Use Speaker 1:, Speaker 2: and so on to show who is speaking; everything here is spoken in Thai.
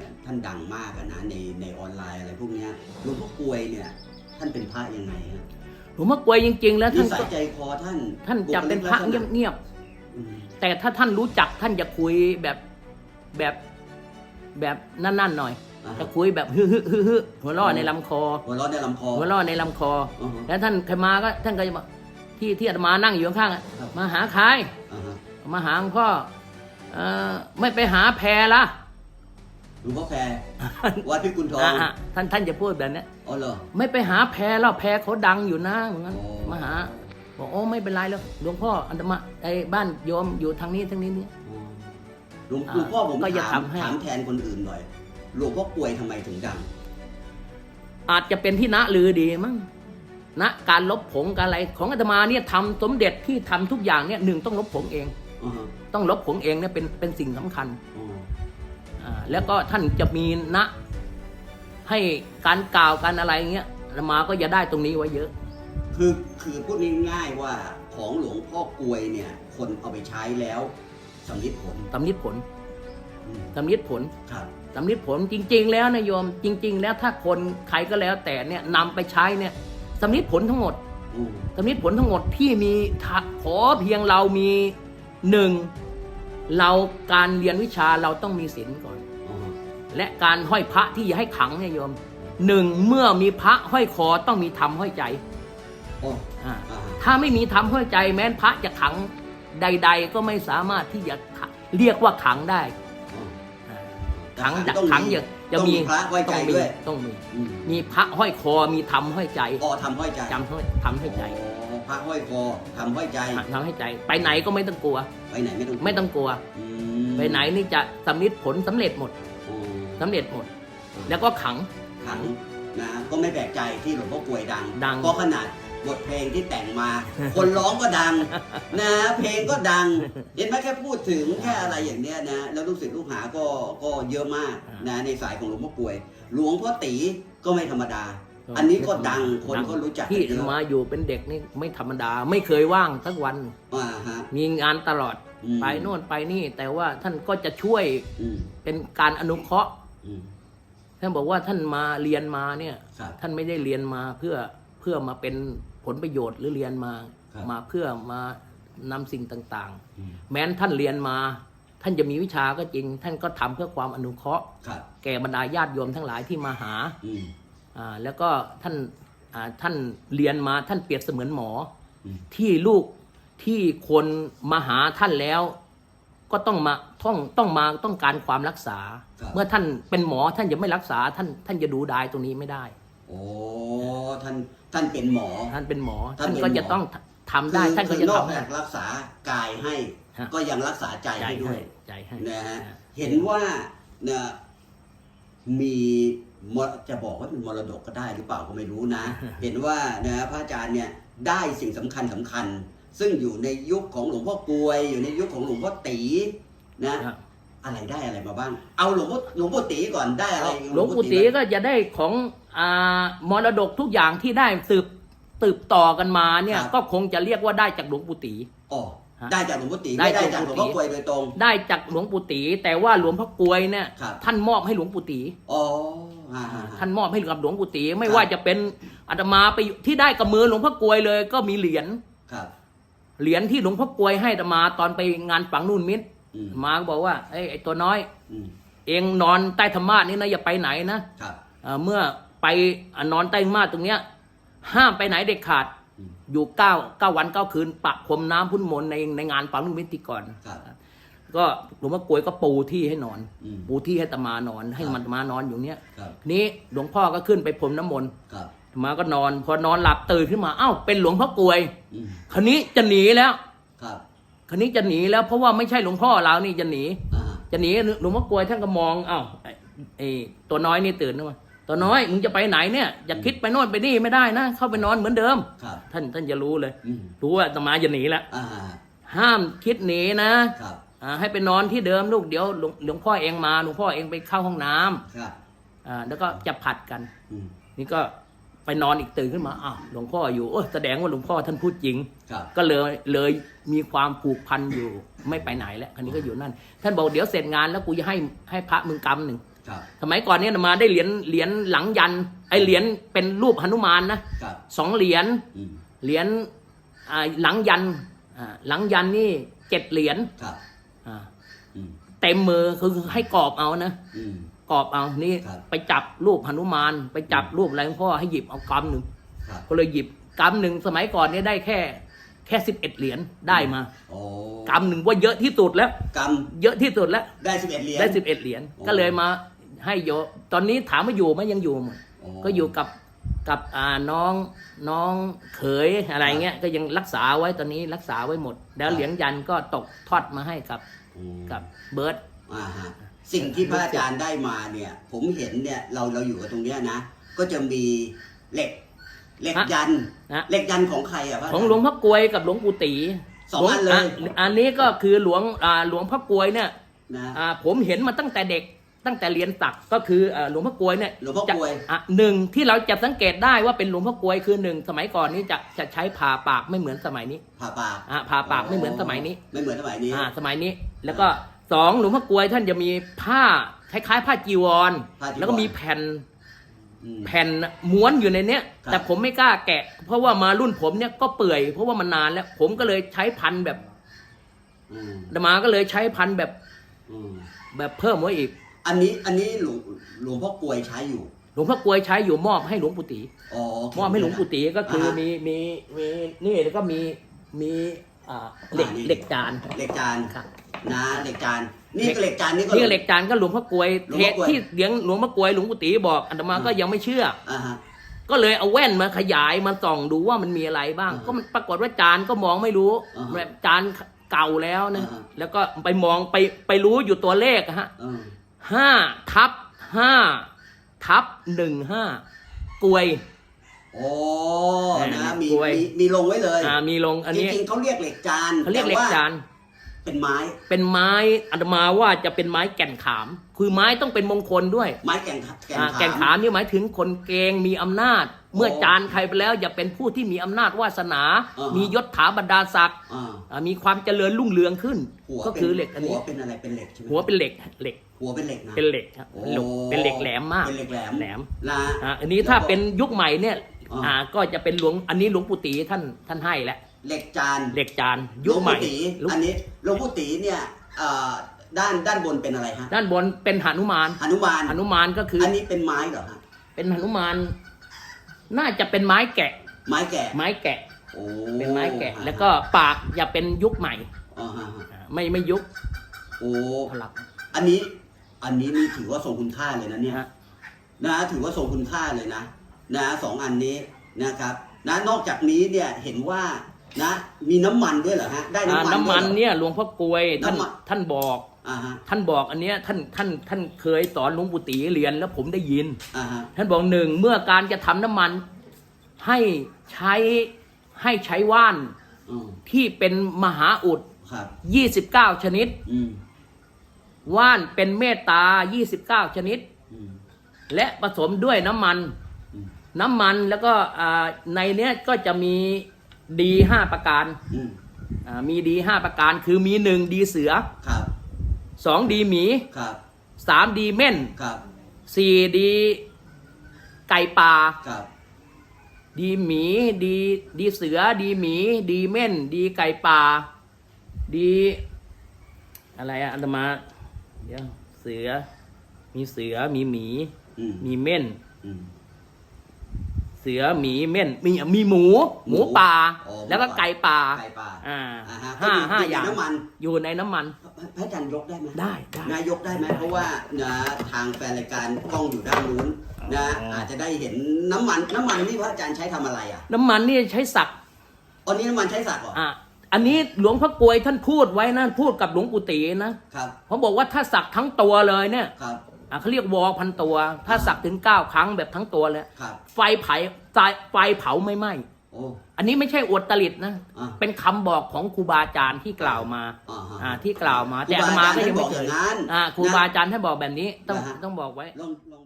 Speaker 1: เนี่ยท่านดังมากอะนะในในออนไลน์อะไรพวกเนี้ยหลวงพ่อกลวยเนี่ยท่านเป็นพระยังไงฮะ
Speaker 2: หลวงพ่อกลวยจริง ๆ แล้ว
Speaker 1: นิ
Speaker 2: ท่าน
Speaker 1: สัย
Speaker 2: ก็
Speaker 1: ใจคอท่าน
Speaker 2: ท่านจะเป็นพระเงียบ
Speaker 1: อืม
Speaker 2: ๆแต่ถ้าท่านรู้จักท่านจะคุยแบบแบบแบบนั่นๆหน่อย
Speaker 1: อ่า
Speaker 2: จะ
Speaker 1: ฮะ
Speaker 2: คุยแบบฮึฮึฮึฮึหัวเร้อในลำคอ
Speaker 1: หัวเร้อนในลำคอ
Speaker 2: หัวเร้อในลำคอ
Speaker 1: อ่าฮะ
Speaker 2: แล้วท่านใครมาก็ท่านก็จะบอกที่ที่อาตมานั่งอยู่ข้างๆอะ
Speaker 1: ครับ
Speaker 2: มาหาใคร
Speaker 1: อ่าฮะ
Speaker 2: มาหาหลวงพ่อเอ่อไม่ไปหาแพรละ
Speaker 1: หลวงพ่อแพรวัดพิกุลทอง
Speaker 2: อะท่านท่านจะพูดแบบเนี้ย
Speaker 1: อ๋อเหรอ
Speaker 2: ไม่ไปหาแพรแล้วแพรเขาดังอยู่นะเหมือนกัน
Speaker 1: โอ้
Speaker 2: มาหาบอกโอ้ไม่เป็นไรแล้วหลวงพ่ออันตมาไอ้บ้านโยมอยู่ทางนี้ทางนี้นี่
Speaker 1: อ๋อหลวง
Speaker 2: อ่า
Speaker 1: หลวงพ่อผม
Speaker 2: ก็อย่า
Speaker 1: ถาม
Speaker 2: ทำให้
Speaker 1: ถามแทนคนอื่นหน่อยหลวงพ่อกลวยทำไมถึงดัง
Speaker 2: อาจจะเป็นที่ณลือดีมั้งณการลบผงการอะไรของอาตมาเนี่ยทำสมเด็จที่ทำทุกอย่างเนี่ยหนึ่งต้องลบผงเอง
Speaker 1: อ่าฮะ
Speaker 2: ต้องลบผงเองเนี่ยเป็นเป็นสิ่งสำคัญ
Speaker 1: อ๋อ
Speaker 2: อ่า แล้วก็ท่านจะมีณให้การกล่าวการอะไรเงี้ยอาตมาก็จะได้ตรงนี้ไว้เยอะ
Speaker 1: คือคือพูดง่ายๆว่าของหลวงพ่อกลวยเนี่ย คนเอาไปใช้แล้วสำลิดผล
Speaker 2: ตำนิดผล
Speaker 1: อืม
Speaker 2: ตำนิดผล
Speaker 1: ครับ
Speaker 2: ตำนิดผลจริง ๆ แล้วนะโยม จริง ๆ แล้วถ้าคนใครก็แล้วแต่เนี่ยนำไปใช้เนี่ยสำนิดผลทั้งหมด
Speaker 1: อืม
Speaker 2: สำนิดผลทั้งหมดที่มีทะขอเพียงเรามีหนึ่งเราการเรียนวิชาเราต้องมีศีลก่อน
Speaker 1: อ๋อ
Speaker 2: และการห้อยพระที่จะให้ขังเนี่ยโยมหนึ่งเมื่อมีพระห้อยคอต้องมีธรรมห้อยใจ
Speaker 1: โอ้
Speaker 2: อ่า
Speaker 1: อ่า
Speaker 2: ถ้าไม่มีธรรมห้อยใจ แม้นพระจะขังใด ๆ ก็ไม่สามารถที่จะขังเรียกว่าขังได้
Speaker 1: อ๋อ
Speaker 2: อ่า
Speaker 1: แต่
Speaker 2: ขังจะ
Speaker 1: ต้อง
Speaker 2: ขัง
Speaker 1: มี
Speaker 2: จะจะ
Speaker 1: ต้อง
Speaker 2: มี
Speaker 1: มีพระไว้ใจ
Speaker 2: ต้องมี
Speaker 1: ด้วย
Speaker 2: ต้องมี
Speaker 1: อืม
Speaker 2: มีพระห้อยคอมีธรรมห้อยใจ
Speaker 1: อ๋อทำห้อยใจ
Speaker 2: จำห้อยทำห้อยใจ
Speaker 1: อ๋อพระห้อยคอทำห้อยใจ
Speaker 2: ทำให้ใจ ไปไหนก็ไม่ต้องกลัว
Speaker 1: ไปไหนไม่ต้อง
Speaker 2: ไม่ต้องกลัว
Speaker 1: อืม
Speaker 2: ไปไหนนี่จะสำลิดผลสำเร็จหมด
Speaker 1: อ๋อ
Speaker 2: สำเร็จหมด แล้วก็ขัง
Speaker 1: ขังนะก็ไม่แปลกใจที่หลวงพ่อกลวยดัง
Speaker 2: ดัง
Speaker 1: ก็ขนาดบทเพลงที่แต่งมา คนร้องก็ดังนะเพลงก็ดัง เห็นไหมแค่พูดถึงแค่อะไรอย่างเนี้ยนะแล้วลูกศิษย์ลูกหาก็ก็เยอะมากนะในสายของหลวงพ่อกลวย หลวงพ่อตีก็ไม่ธรรมดา อันนี้ก็ดังคนก็รู้จัก
Speaker 2: ที่
Speaker 1: กันเยอะ
Speaker 2: มาอยู่เป็นเด็กนี่ไม่ธรรมดา ไม่เคยว่างสักวัน
Speaker 1: อ่าฮะ
Speaker 2: มีงานตลอด
Speaker 1: อืม
Speaker 2: ไปโน่นไปนี่แต่ว่าท่านก็จะช่วย
Speaker 1: อืม
Speaker 2: เป็นการอนุเคราะห์
Speaker 1: อืม
Speaker 2: ท่านบอกว่าท่านมาเรียนมาเนี่ย
Speaker 1: ครับ
Speaker 2: ท่านไม่ได้เรียนมาเพื่อเพื่อมาเป็นผลประโยชน์หรือเรียนมา
Speaker 1: ครับ
Speaker 2: มาเพื่อมานำสิ่งต่าง
Speaker 1: อืม
Speaker 2: ๆแม้นท่านเรียนมา ท่านจะมีวิชาก็จริง ท่านก็ทำเพื่อความอนุเคราะห์
Speaker 1: ครับ
Speaker 2: แก่บรรดาญาติโยมทั้งหลายที่มาหา
Speaker 1: อืม
Speaker 2: อ่าแล้วก็ท่านอ่าท่านเรียนมาท่านเปรียบเสมือนหมอ
Speaker 1: อืม
Speaker 2: ที่ลูกที่คนมาหาท่านแล้ว ก็ต้องมาต้องต้องมาต้องการความรักษา
Speaker 1: ครับ
Speaker 2: เมื่อท่านเป็นหมอท่านจะไม่รักษาท่านท่านจะดูดายตรงนี้ไม่ได้
Speaker 1: โอ้ท่านท่านเป็นหมอ
Speaker 2: ท่านเป็นหมอ
Speaker 1: ท่าน
Speaker 2: ท่าน
Speaker 1: เป็น
Speaker 2: ก็
Speaker 1: หมอ
Speaker 2: จะต้องทำได้
Speaker 1: คือ
Speaker 2: ท่านก็
Speaker 1: คือ
Speaker 2: จะ
Speaker 1: นอก
Speaker 2: ทำให้
Speaker 1: จากรักษากายให้
Speaker 2: ฮะ
Speaker 1: ก็ยังรักษาใจ
Speaker 2: ใจ
Speaker 1: ให้ด้ว
Speaker 2: ให้
Speaker 1: ย
Speaker 2: ใจให้
Speaker 1: นะฮะ
Speaker 2: อ่า
Speaker 1: เห็นว่าเนี่ยมีมรจะบอกว่าเป็นมรดกก็ได้หรือเปล่าก็ไม่รู้นะ เห็นว่านะพระอาจารย์เนี่ยได้สิ่งสำคัญสำคัญ ซึ่งอยู่ในยุคของหลวงพ่อกลวย อยู่ในยุคของหลวงพ่อตีนะ
Speaker 2: ครับ
Speaker 1: อะไรได้อะไรมาบ้าง เอาหลวงพ่อหลวงพ่อตีก่อนได้อะไร
Speaker 2: หลวงปู่ตีก็จะได้ของอ่ามรดกทุกอย่างที่ได้สืบสืบต่อกันมาเนี่ยก็คงจะเรียกว่าได้จากหลวงปู่ตี
Speaker 1: อ๋อ
Speaker 2: ฮะ
Speaker 1: ได้จากหลวงพ่อตี
Speaker 2: ได้
Speaker 1: ไม่ได้
Speaker 2: จา
Speaker 1: จากก
Speaker 2: ห
Speaker 1: ห
Speaker 2: ล
Speaker 1: ล
Speaker 2: ว
Speaker 1: ว
Speaker 2: ง
Speaker 1: ง
Speaker 2: ปู่
Speaker 1: พ่
Speaker 2: ตี
Speaker 1: อกลวยโดยตรง
Speaker 2: ได้จากหลวงปู่ตีแต่ว่าหลวงพ่อกลวยเนี่ย
Speaker 1: ครับ
Speaker 2: ท่านมอบให้หลวงปู่ตี
Speaker 1: อ๋อฮ่าฮ่าฮ่า
Speaker 2: ท่านมอบให้กับหลวงปู่ตีไม่
Speaker 1: ครับ
Speaker 2: ว่าจะเป็นอาตมาไปอยู่ที่ได้กับมือหลวงพ่อกลวยเลย ก็มีเหรียญ
Speaker 1: ครับ
Speaker 2: เหรียญที่หลวงพ่อกลวยให้อาตมาตอนไปงานฝังนู่นมิตร
Speaker 1: อืม
Speaker 2: อาตมาก็บอกว่าเอ้ยไอ้ตัวน้อย
Speaker 1: อืม
Speaker 2: เองนอนใต้ธรรมาสนี่นะอย่าไปไหนนะครับ เอ่อเมื่อไปอะนอนใต้ธรรมาสตรงเนี้ย ห้ามไปไหนเด็ดขาด
Speaker 1: อืม
Speaker 2: อยู่เก้าเก้าวันเก้าคืนปะพรมน้ำพุ่นมนต์ในในงานฝังนู่นมิตรที่ก่อน
Speaker 1: ครับ
Speaker 2: ก็หลวงพ่อกลวยก็ปูที่ให้นอน
Speaker 1: อืม
Speaker 2: ปูที่ให้อาตมานอน ให้
Speaker 1: ครับ
Speaker 2: มันอาตมานอนอยู่เนี้ย
Speaker 1: ครับ
Speaker 2: นี้หลวงพ่อก็ขึ้นไปพรมน้ำมนต์
Speaker 1: ครับ
Speaker 2: อาต มาก็นอน พอนอนหลับตื่นขึ้นมาเอ้าเป็นหลวงพ่อกลวย
Speaker 1: อืม
Speaker 2: คราวนี้จะหนีแล้ว
Speaker 1: ครับ
Speaker 2: คราวนี้จะหนีแล้วเพราะว่าไม่ใช่หลวงพ่อเรานี่จะหนี
Speaker 1: อ่า
Speaker 2: จะหนีหลวงพ่อกลวยท่านก็มองเอ้าไอ้ไอ้ตัวน้อยนี่ตื่นขึ้นมาตัวน้อยมึงจะไปไหนเนี่ยอย่าคิดไปโน่นไปนี่ไม่ได้นะเข้าไปนอนเหมือนเดิม
Speaker 1: ครับ
Speaker 2: ท่านท่านจะรู้เลย
Speaker 1: อืม
Speaker 2: รู้ว่าอาตมาจะหนีแล้ว
Speaker 1: อ่า
Speaker 2: ห้ามคิดหนีนะครับอ่าให้ไปนอนที่เดิมลูกเดี๋ยวหลวงหลวงพ่อเองมาหลวงพ่อเองไปเข้าห้องน้ำ
Speaker 1: ครับ
Speaker 2: อ่าแล้วก็จะผัดกัน
Speaker 1: อืม
Speaker 2: นี่ก็ไป นอนอีกตื่นขึ้นมาอ้าวหลวงพ่ออยู่โอ้ยแสดงว่าหลวงพ่อท่านพูดจริง
Speaker 1: ครับ
Speaker 2: ก็เลยเลยมีความผูกพันอยู่ไม่ไปไหนแล้วคันนี้ก็อยู่นั่น ท่านบอกเดี๋ยวเสร็จงานแล้วกูจะให้ให้พระมึงกำหนึ่ง
Speaker 1: ครับ
Speaker 2: สมัยก่อนเนี่ยอาตมาได้เหรียญเหรียญหลังยันไอเหรียญเป็นรูปหนุมานนะครับ สองเหรียญ
Speaker 1: อืม
Speaker 2: เหรียญอ่าหลังยันอ่าหลังยันนี่เจ็ดเหรียญ
Speaker 1: ครับ
Speaker 2: อ่า
Speaker 1: อืม
Speaker 2: เต็มมือคือให้กรอบเอานะ
Speaker 1: อืม
Speaker 2: กรอบเอานี่
Speaker 1: ครับ
Speaker 2: ไปจับรูปหนุมาน ไปจับรูปอะไรของพ่อให้หยิบเอากำหนึ่ง
Speaker 1: ครับ
Speaker 2: ก็เลยหยิบกำหนึ่งสมัยก่อนเนี่ยได้แค่ แค่สิบเอ็ดเหรียญได้มา
Speaker 1: โอ้
Speaker 2: กำหนึ่งว่าเยอะที่สุดแล้ว
Speaker 1: ก
Speaker 2: เยอะที่สุดแล้วำ
Speaker 1: ได้สิบเอ็ดเหรียญ
Speaker 2: ได้สิบเอ็ดเหรียญ
Speaker 1: โอ้
Speaker 2: ก็เลยมาให้โยตอนนี้ถามว่าอยู่ไหมยังอยู่หมด
Speaker 1: โอ้
Speaker 2: ก็อยู่กับกับอ่าน้องน้องเขยอะไรเงี้ยก็ยังรักษาไว้ตอนนี้รักษาไว้หมด แล้วเหรียญยันก็ตกทอดมาให้กับ
Speaker 1: อืม
Speaker 2: กับเบิร์ต
Speaker 1: อ่าฮะ สิ่งที่พระอาจารย์ได้มาเนี่ย ผมเห็นเนี่ยเราเราอยู่กับตรงเนี้ยนะ ก็จะมีเหล็กเหล็กยัน
Speaker 2: นะ
Speaker 1: เหล็กยันของใครอะพระาจารย์
Speaker 2: ของหลวงพ่อกลวยกับหลวงปู่ตี
Speaker 1: สองอันเลย
Speaker 2: หวงอันนี้ก็คือหลวงอ่าหลวงพ่อกลวยเนี่ย
Speaker 1: นะ
Speaker 2: อ่าผมเห็นมาตั้งแต่เด็กตั้งแต่เรียนตักก็คืออ่าหลวงพ่อกลวยเนี่ย
Speaker 1: หลวงพ่อกลวย
Speaker 2: จะอะหนึ่งที่เราจะสังเกตได้ว่าเป็นหลวงพ่อกลวยคือหนึ่งสมัยก่อนนี้จะจะใช้ผ่าปากไม่เหมือนสมัยนี้
Speaker 1: ผ่าปาก
Speaker 2: อ่าผ่าปากไม่เหมือนสมัยนี้
Speaker 1: ไม่เหมือนสมัยนี้
Speaker 2: อ่าสมัยนี้แล้วก็ สองหลวงพ่อกลวยท่านจะมีผ้าคล้าย ๆ ผ้าจีวร
Speaker 1: ผ้าจีวร
Speaker 2: แล้วก็มีแผ่น
Speaker 1: อืม
Speaker 2: แผ่นม้วนอยู่ในเนี้ย
Speaker 1: ครับ
Speaker 2: แต่ผมไม่กล้าแกะ เพราะว่ามารุ่นผมเนี่ยก็เปื่อย เพราะว่ามันนานแล้ว ผมก็เลยใช้พันแบบ
Speaker 1: อืม
Speaker 2: อาตมาก็เลยใช้พันแบบ
Speaker 1: อืม
Speaker 2: แบบเพิ่มไว้อีก
Speaker 1: อันนี้อันนี้หลวงหลวงพ่อกลวยใช้อยู่
Speaker 2: หลวงพ่อกลวยใช้อยู่มอบให้หลวงปู่ตี
Speaker 1: อ๋อ
Speaker 2: มอบให้หลวงปู่ตีก็คือ
Speaker 1: ฮะ
Speaker 2: มีมีมีนี่แล้วก็มีมีอ่าเหล็ก
Speaker 1: อ่านี่
Speaker 2: เหล็กจาน
Speaker 1: เหล็กจาน
Speaker 2: ครับ
Speaker 1: นะเหล็กจานนี่ก็เหล็กจานนี่ก็
Speaker 2: นี่เหล็กจานก็หลวงพ่อกลวย
Speaker 1: หลวง
Speaker 2: เท
Speaker 1: พ่อกลวย
Speaker 2: ที่เลี้ยงหลวงพ่อกลวยหลวงปู่ตีบอกอาตมาก็ยังไม่เชื่อ
Speaker 1: อ่าฮะ
Speaker 2: ก็เลยเอาแว่นมาขยายมาส่องดูว่ามันมีอะไรบ้าง
Speaker 1: อ่า
Speaker 2: ก็มันปรากฏว่าจานก็มองไม่รู้
Speaker 1: อ่าฮะ
Speaker 2: แบบจานเก่าแล้วนะ
Speaker 1: อ่าฮะ
Speaker 2: แล้วก็ไปมองไปไปรู้อยู่ตัวเลขอะฮะ
Speaker 1: เออ
Speaker 2: ห้าทับห้าทับหนึ่งห้ากลวย
Speaker 1: โอ้
Speaker 2: อ่า
Speaker 1: นะมี
Speaker 2: กลวย
Speaker 1: มีมีลงไว้เลย
Speaker 2: อ่ามีลงอัน
Speaker 1: จ
Speaker 2: นี้
Speaker 1: ริงๆเขาเรียกเหล็กจาน
Speaker 2: เขาเรียกเหล็ก
Speaker 1: แต่ว่
Speaker 2: จาน
Speaker 1: เป็นไม้
Speaker 2: เป็นไม้อาตมาว่าจะเป็นไม้แก่นขาม คือไม้ต้องเป็นมงคลด้วย
Speaker 1: ไม้แก่นขาแก่น
Speaker 2: อ่า
Speaker 1: ขาม
Speaker 2: แก่นขามนี่หมายถึงคนเกงมีอำนาจ เมื่อ
Speaker 1: โอ้
Speaker 2: จานใครไปแล้วอย่าเป็นผู้ที่มีอำนาจวาสนา
Speaker 1: อ่าฮะ
Speaker 2: มียศถาบรรดาศักดิ์
Speaker 1: อ่า
Speaker 2: อ่ามีความเจริญรุ่งเรืองขึ้น
Speaker 1: หัว
Speaker 2: ก็คือเหล็กอัน
Speaker 1: หั
Speaker 2: นี้
Speaker 1: วเป็นอะไรเป็นเหล็กใช่ไหม
Speaker 2: หัวเป็นเหล็กเหล็ก
Speaker 1: หัวเป็นเหล็กนะ
Speaker 2: เป็นเหล็กครับ
Speaker 1: โอ้
Speaker 2: เป็นเหล็กเป็นเหล็กแหลมมาก
Speaker 1: เป็นเหล็กแหลม
Speaker 2: แหลม
Speaker 1: นะ
Speaker 2: อ่าอันนี้ถ้าเป็นยุคใหม่เนี่ย
Speaker 1: อ่า
Speaker 2: อ่าก็จะเป็นหลวงอันนี้หลวงปู่ตีท่านท่านให้แล้ว
Speaker 1: เหล็กจาน
Speaker 2: เหล็กจาน
Speaker 1: หล
Speaker 2: ยุ
Speaker 1: ว
Speaker 2: ค
Speaker 1: ง
Speaker 2: ใหม่
Speaker 1: ปู่ตี
Speaker 2: ลุก
Speaker 1: อันนี้หลวงปู่ตีเนี่ยเอ่อด้านด้านบนเป็นอะไรฮะ
Speaker 2: ด้านบนเป็นหนุมาน
Speaker 1: หนุมาน
Speaker 2: หนุมานก็คือ
Speaker 1: อั
Speaker 2: อน
Speaker 1: นี้เป็นไม้เหรอฮะ
Speaker 2: เป็นหนุมาน น่าจะเป็นไม้แกะ
Speaker 1: ไม้แกะ
Speaker 2: ไม้แกะ
Speaker 1: โอ้
Speaker 2: เป็นไม้แกะ แล้วก็ปากอย่าเป็นยุคใหม่
Speaker 1: อ่าฮะฮะ
Speaker 2: อ่าไม่ไม่ยุค
Speaker 1: โอ้
Speaker 2: พลับ
Speaker 1: อันนี้ อันนี้นี่ถือว่าทรงคุณค่าเลยนะเนี่ย
Speaker 2: นะ
Speaker 1: นะถือว่าทรงคุณค่าเลยนะ นะสองอันนี้นะครับ นะนอกจากนี้เนี่ยเห็นว่า นะมีน้ำมันด้วยเหรอฮะ ได้
Speaker 2: อ่า
Speaker 1: น้ำมัน
Speaker 2: น้ำมัน
Speaker 1: ด้วยเหรอ
Speaker 2: เนี่ยหลวงพ่อกลวยท่าน
Speaker 1: น้ำมัน
Speaker 2: ท่านบอก
Speaker 1: อ่าฮะ
Speaker 2: ท่านบอกอันเนี้ยท่านท่านท่านเคยสอนหลวงปู่ตีเรียนแล้วผมได้ยิน
Speaker 1: อ่าฮะ
Speaker 2: ท่านบอกหนึ่งเมื่อการจะทำน้ำมันให้ใช้ให้ใช้ว่าน
Speaker 1: อืม
Speaker 2: ที่เป็นมหาอุด
Speaker 1: ครับ
Speaker 2: 29 ชนิด
Speaker 1: อืม
Speaker 2: ว่านเป็นเมตตา 29 ชนิด
Speaker 1: อืม
Speaker 2: และผสมด้วยน้ำมัน
Speaker 1: อืม
Speaker 2: น้ำมันแล้วก็อ่าในเนี้ยก็จะมี ดีห้าประการ
Speaker 1: อืม
Speaker 2: อ่ามีดีห้าประการคือมีหนึ่งดีเสือ
Speaker 1: ครับ
Speaker 2: สองดีหมี
Speaker 1: ครับ
Speaker 2: สามดีเม่น
Speaker 1: ครับ
Speaker 2: สี่ดีไก่ป่า
Speaker 1: ครับ
Speaker 2: ดีหมีดีดีเสือดีหมี ดีเม่น ดีไก่ป่า ดี อะไรอะอันตมาเดี๋ยวเสือ มีเสือมีหมี
Speaker 1: อืม
Speaker 2: มีเม่น
Speaker 1: อืม
Speaker 2: เสือหมีเม่นมีมีหมู หมูป่า
Speaker 1: อ๋อหมู
Speaker 2: แล้วก็ไก่ป่า
Speaker 1: ไก่ป่า
Speaker 2: อ่า
Speaker 1: อ่าฮะ
Speaker 2: ห้า
Speaker 1: ก็
Speaker 2: ห้า
Speaker 1: อยู่
Speaker 2: อย่าง
Speaker 1: ในน้ำมัน
Speaker 2: อยู่ในน้ำมัน
Speaker 1: พระอาจารย์ยกได้ไหม
Speaker 2: ได้ได้
Speaker 1: นายกได้ไหมเพราะว่านะทางแฟนรายการกล้องอยู่ด้านนู้นนะ
Speaker 2: อ๋ออ
Speaker 1: อาจจะได้เห็นน้ำมันน้ำมันนี่พระอาจารย์ใช้ทำอะไรอะ
Speaker 2: น้ำมันนี่ใช้สัก
Speaker 1: อันนี้น้ำมันใช้สักเหรอ
Speaker 2: อะอันนี้หลวงพ่อกลวยท่านพูดไว้นะพูดกับหลวงปู่ตีนะครับ เขาบอกว่าถ้าสักทั้งตัวเลยเนี่ย
Speaker 1: ครับ
Speaker 2: อะเขาเรียกวอพันตัว ถ้าสักถึงเก้าครั้งแบบทั้งตัวเลย
Speaker 1: ครับ
Speaker 2: ไฟเผาไฟไฟเผาไม่ไหม้
Speaker 1: โอ้
Speaker 2: อันนี้ไม่ใช่อวดตลิดนะ
Speaker 1: อ่า
Speaker 2: เป็นคำบอกของครูบาอาจารย์ที่กล่าวมา
Speaker 1: อ่าฮะ
Speaker 2: อ่าที่กล่าวมา
Speaker 1: ครู
Speaker 2: แต่อาต
Speaker 1: บา
Speaker 2: มา
Speaker 1: อาจารย์
Speaker 2: ก็ยังไม่
Speaker 1: ท่านบอก
Speaker 2: เค
Speaker 1: อยย่างนั้น
Speaker 2: อ่าครู
Speaker 1: นะ
Speaker 2: บาอาจารย์ท่านบอกแบบนี้ต้อง
Speaker 1: นะฮะ
Speaker 2: ต้องบอกไว้
Speaker 1: ลองลอง